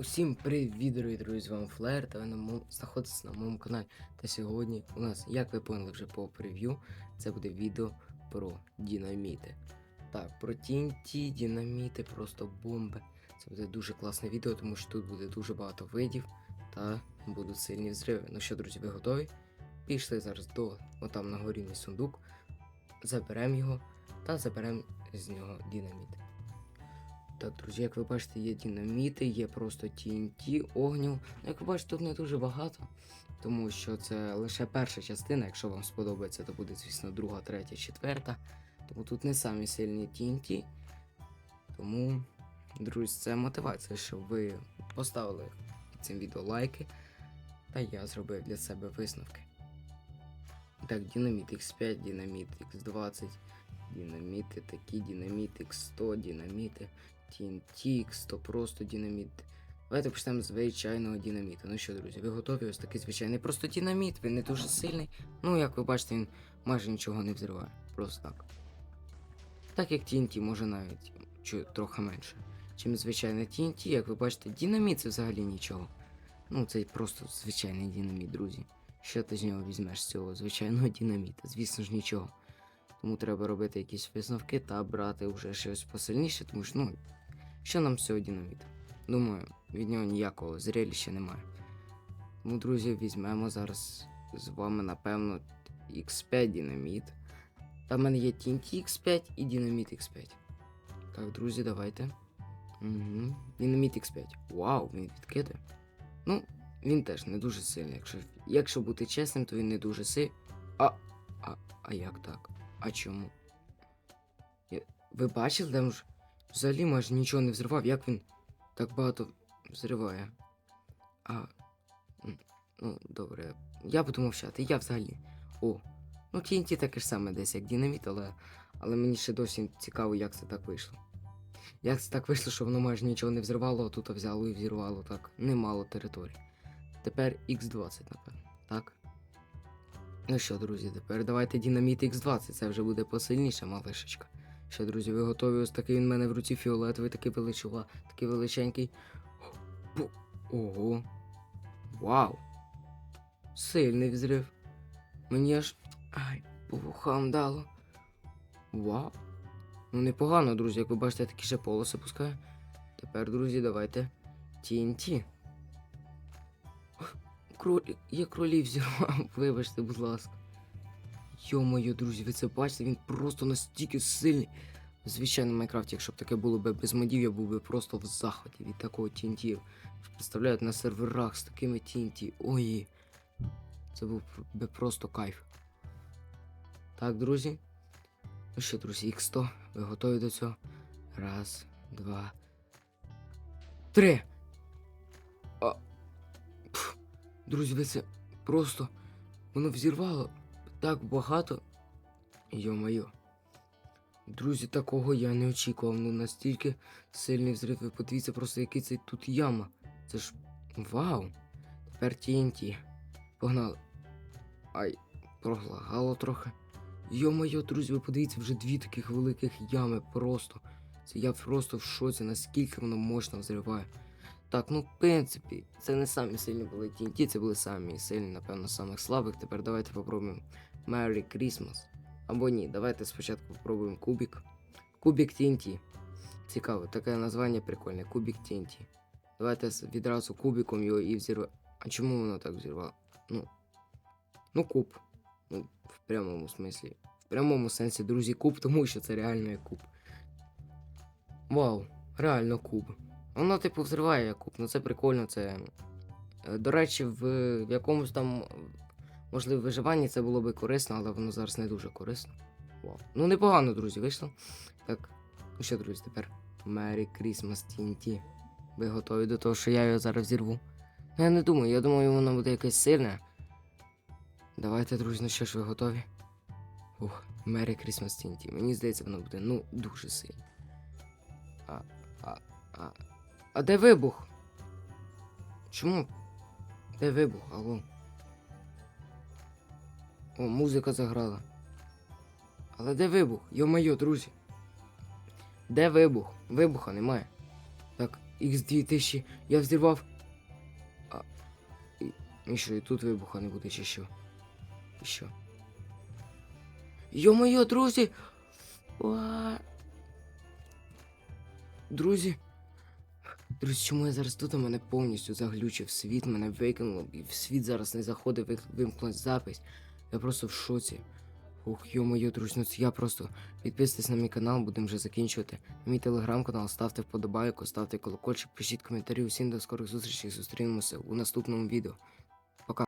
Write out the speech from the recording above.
Усім привіт, дорогі друзі, з вами Флер, та ви на моєму- знаходитесь на моєму каналі. Та сьогодні у нас, як ви поняли вже по прев'ю, це буде відео про динаміти. Так, про TNT, динаміти, просто бомби. Це буде дуже класне відео, тому що тут буде дуже багато видів та будуть сильні взриви. Ну що, друзі, ви готові? Пішли зараз до отам на горі сундук, заберемо його та заберемо з нього динаміт. Так, друзі, як ви бачите, є динаміти, є просто TNT, огнів. Ну, як ви бачите, тут не дуже багато, тому що це лише перша частина. Якщо вам сподобається, то буде, звісно, друга, третя, четверта. Тому тут не самі сильні TNT. Тому, друзі, це мотивація, щоб ви поставили під цим відео лайки. Та я зробив для себе висновки. Так, динаміт X5, динаміт X20, динаміти такі, динаміт X100, динаміти. TNT, то просто динаміт. Давайте почнемо з звичайного динаміта. Ну що, друзі, ви готові? Ось такий звичайний просто динаміт, він не дуже сильний. Ну, як ви бачите, він майже нічого не взриває. Просто так. Так як TNT може навіть чу, трохи менше. Чим звичайне TNT, як ви бачите, динаміт це взагалі нічого. Ну, це просто звичайний динаміт, друзі. Що ти з нього візьмеш з цього звичайного динаміта? Звісно ж нічого. Тому треба робити якісь висновки та брати вже щось посильніше, тому що, ну, що нам з цього динаміта? Думаю, від нього ніякого зрелища немає. Тому, друзі, візьмемо зараз з вами, напевно, X5 динаміт. Там в мене є TNT X5 і динаміт X5. Так, друзі, давайте. Угу. Динаміт X5. Вау, він відкидає. Ну, він теж не дуже сильний. Якщо, якщо бути чесним, то він не дуже сильний. А, а, а як так? А чому? Я... Ви бачили, там ж взагалі майже нічого не взривав, як він так багато взриває. А. Ну, добре. Я буду мовчати, я взагалі. О. Ну, TNT таке ж саме десь, як динаміт, але. Але мені ще досі цікаво, як це так вийшло. Як це так вийшло, що воно майже нічого не взривало, а тут взяло і взірвало так немало територій. Тепер X20, напевно, так? Ну що, друзі, тепер давайте динаміт X20, це вже буде посильніша малишечка. Що, друзі, ви готові? Ось такий він в мене в руці фіолетовий, такий величува, такий величенький. Ого. Вау. Сильний взрив. Мені аж. Ай, по дало. Вау. Ну непогано, друзі, як ви бачите, я такі ще полоси пускаю. Тепер, друзі, давайте TNT. Кролі... Я кролів зірвав, вибачте, будь ласка. Йо-моє, друзі, ви це бачите, він просто настільки сильний. Звичайно, в Майнкрафті, якщо б таке було б без модів, я був би просто в захваті від такого TNT. Представляють на серверах з такими TNT. Ой. Це був би просто кайф. Так, друзі. Ну що, друзі, X100, ви готові до цього? Раз, два. Три. А. Пф. Друзі, ви це просто. Воно взірвало так багато. Йо-моє. Друзі, такого я не очікував. Ну настільки сильний взрив. Ви подивіться просто, який це тут яма. Це ж. Вау! Тепер TNT. Погнали. Ай, проглагало трохи. Йо-моє, друзі, ви подивіться, вже дві таких великих ями просто. Це я просто в шоці, наскільки воно мощно взриває. Так, ну в принципі, це не самі сильні були TNT, це були самі сильні, напевно, самих слабих. Тепер давайте попробуємо Merry Christmas. Або ні, давайте спочатку попробуємо кубик. Кубик TNT. Цікаво, таке названня прикольне. Кубик TNT. Давайте відразу кубиком його і взірвемо. А чому воно так взірвало? Ну. Ну, куб. Ну, в прямому смислі. В прямому сенсі, друзі, куб, тому що це реально є куб. Вау, реально куб. Воно, типу, взриває як ну це прикольно, це. е, До речі, в, в якомусь там, можливо, виживанні це було би корисно, але воно зараз не дуже корисно. Вау. Ну, непогано, друзі, вийшло. Так, ну що, друзі, тепер. Merry Christmas TNT. Ви готові до того, що я його зараз зірву? Ну, я не думаю, я думаю, воно буде якесь сильне. Давайте, друзі, ну що ж, ви готові? Ух, Merry Christmas TNT. Мені здається, воно буде, ну, дуже сильне. А, а, а. А де вибух? Чому? Де вибух? Алло? О, музика заграла. Але де вибух? Йо-моє, друзі. Де вибух? Вибуха немає. Так, X2000. Я взірвав. А, і, і що, і тут вибуха не буде, чи що? І що? Йо-моє, друзі! А... Друзі. Друзі, чому я зараз тут? У мене повністю заглючив світ, мене викинуло, і в світ зараз не заходить, вимкнути запись. Я просто в шоці. Ух, йо-моє, друзі, ну це я просто підписуйтесь на мій канал, будемо вже закінчувати. Мій телеграм-канал, ставте вподобайку, ставте колокольчик, пишіть коментарі. Усім до скорих зустрічей. Зустрінемося у наступному відео. Пока.